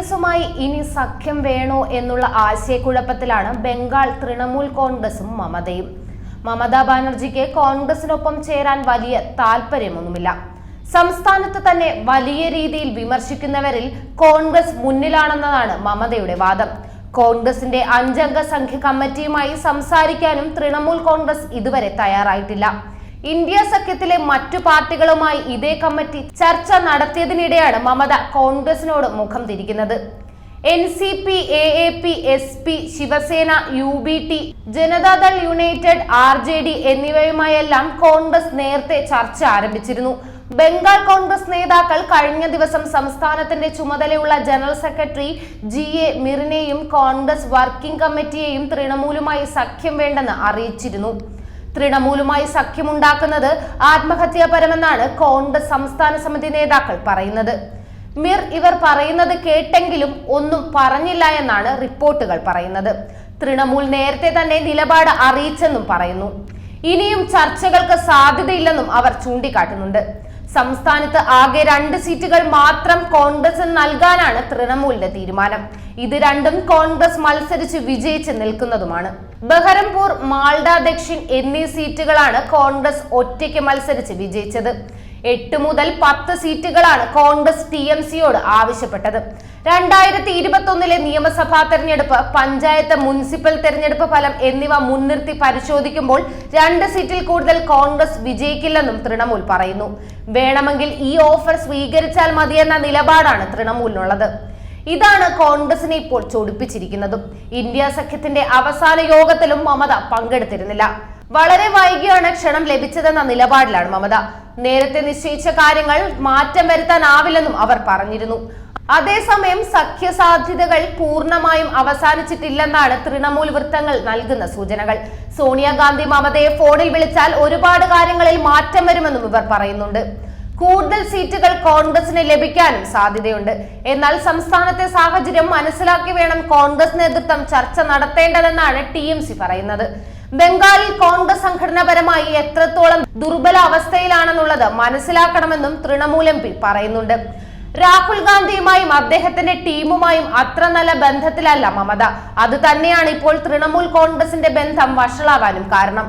കോൺഗ്രസുമായി ഇനി സഖ്യം വേണോ എന്നുള്ള ആശയക്കുഴപ്പത്തിലാണ് ബംഗാൾ തൃണമൂൽ കോൺഗ്രസും മമതയും. മമതാ ബാനർജിക്ക് കോൺഗ്രസിനൊപ്പം ചേരാൻ വലിയ താല്പര്യമൊന്നുമില്ല സംസ്ഥാനത്ത് തന്നെ വലിയ രീതിയിൽ വിമർശിക്കുന്നവരിൽ കോൺഗ്രസ് മുന്നിലാണെന്നതാണ് മമതയുടെ വാദം. കോൺഗ്രസിന്റെ അഞ്ചംഗ സംഖ്യ കമ്മിറ്റിയുമായി സംസാരിക്കാനും തൃണമൂൽ കോൺഗ്രസ് ഇതുവരെ തയ്യാറായിട്ടില്ല. ഇന്ത്യ സഖ്യത്തിലെ മറ്റു പാർട്ടികളുമായി ഇതേ കമ്മിറ്റി ചർച്ച നടത്തിയതിനിടെയാണ് മമത കോൺഗ്രസിനോട് മുഖം തിരിക്കുന്നത്. N C P A A P S P Shiv Sena U B T Janata Dal united R J D എന്നിവയുമായെല്ലാം Congress നേരത്തെ ചർച്ച ആരംഭിച്ചിരുന്നു. ബംഗാൾ കോൺഗ്രസ് നേതാക്കൾ കഴിഞ്ഞ ദിവസം സംസ്ഥാനത്തിന്റെ ചുമതലയുള്ള ജനറൽ സെക്രട്ടറി ജി എ മിറിനെയും കോൺഗ്രസ് വർക്കിംഗ് കമ്മിറ്റിയെയും തൃണമൂലുമായി സഖ്യം വേണ്ടെന്ന് അറിയിച്ചിരുന്നു. തൃണമൂലുമായി സഖ്യമുണ്ടാക്കുന്നത് ആത്മഹത്യാപരമെന്നാണ് കോൺഗ്രസ് സംസ്ഥാന സമിതി നേതാക്കൾ പറയുന്നത്. മിർ ഇവർ പറയുന്നത് കേട്ടെങ്കിലും ഒന്നും പറഞ്ഞില്ല എന്നാണ് റിപ്പോർട്ടുകൾ പറയുന്നത്. തൃണമൂൽ നേരത്തെ തന്നെ നിലപാട് അറിയിച്ചെന്നും പറയുന്നു. ഇനിയും ചർച്ചകൾക്ക് സാധ്യതയില്ലെന്നും അവർ ചൂണ്ടിക്കാട്ടുന്നുണ്ട്. സംസ്ഥാനത്ത് ആകെ രണ്ട് സീറ്റുകൾ മാത്രം കോൺഗ്രസിന് നൽകാനാണ് തൃണമൂലിന്റെ തീരുമാനം. ഇത് രണ്ടും കോൺഗ്രസ് മത്സരിച്ച് വിജയിച്ച് നിൽക്കുന്നതുമാണ്. ബഹരംപൂർ മാൾഡ ദക്ഷിൺ എന്നീ സീറ്റുകളാണ് കോൺഗ്രസ് ഒറ്റയ്ക്ക് മത്സരിച്ച് വിജയിച്ചത്. എട്ട് മുതൽ പത്ത് സീറ്റുകളാണ് കോൺഗ്രസ് ടി എം സിയോട് ആവശ്യപ്പെട്ടത്. രണ്ടായിരത്തി ഇരുപത്തി ഒന്നിലെ നിയമസഭാ തെരഞ്ഞെടുപ്പ് പഞ്ചായത്ത് മുനിസിപ്പൽ തെരഞ്ഞെടുപ്പ് ഫലം എന്നിവ മുൻനിർത്തി പരിശോധിക്കുമ്പോൾ രണ്ട് സീറ്റിൽ കൂടുതൽ കോൺഗ്രസ് വിജയിക്കില്ലെന്നും തൃണമൂൽ പറയുന്നു. വേണമെങ്കിൽ ഈ ഓഫർ സ്വീകരിച്ചാൽ മതിയെന്ന നിലപാടാണ് തൃണമൂലിനുള്ളത്. ഇതാണ് കോൺഗ്രസിനെ ഇപ്പോൾ ചൊടിപ്പിച്ചിരിക്കുന്നതും. ഇന്ത്യ സഖ്യത്തിന്റെ അവസാന യോഗത്തിലും മമത പങ്കെടുത്തിരുന്നില്ല. വളരെ വൈകിയാണ് ക്ഷണം ലഭിച്ചതെന്ന നിലപാടിലാണ് മമത. നേരത്തെ നിശ്ചയിച്ച കാര്യങ്ങൾ മാറ്റം വരുത്താനാവില്ലെന്നും അവർ പറഞ്ഞിരുന്നു. അതേസമയം സഖ്യസാധ്യതകൾ പൂർണമായും അവസാനിച്ചിട്ടില്ലെന്നാണ് തൃണമൂൽ വൃത്തങ്ങൾ നൽകുന്ന സൂചനകൾ. സോണിയാഗാന്ധി മമതയെ ഫോണിൽ വിളിച്ചാൽ ഒരുപാട് കാര്യങ്ങളിൽ മാറ്റം വരുമെന്നും ഇവർ പറയുന്നുണ്ട്. കൂടുതൽ സീറ്റുകൾ കോൺഗ്രസിന് ലഭിക്കാനും സാധ്യതയുണ്ട്. എന്നാൽ സംസ്ഥാനത്തെ സാഹചര്യം മനസ്സിലാക്കി വേണം കോൺഗ്രസ് നേതൃത്വം ചർച്ച നടത്തേണ്ടതെന്നാണ് ടി പറയുന്നത്. ബംഗാളിൽ കോൺഗ്രസ് സംഘടനാപരമായി എത്രത്തോളം ദുർബല അവസ്ഥയിലാണെന്നുള്ളത് മനസ്സിലാക്കണമെന്നും തൃണമൂൽ എം പറയുന്നുണ്ട്. രാഹുൽ ഗാന്ധിയുമായും അദ്ദേഹത്തിന്റെ ടീമുമായും അത്ര നല്ല ബന്ധത്തിലല്ല മമത. അത് തന്നെയാണ് ഇപ്പോൾ തൃണമൂൽ കോൺഗ്രസിന്റെ ബന്ധം വഷളാവാനും കാരണം.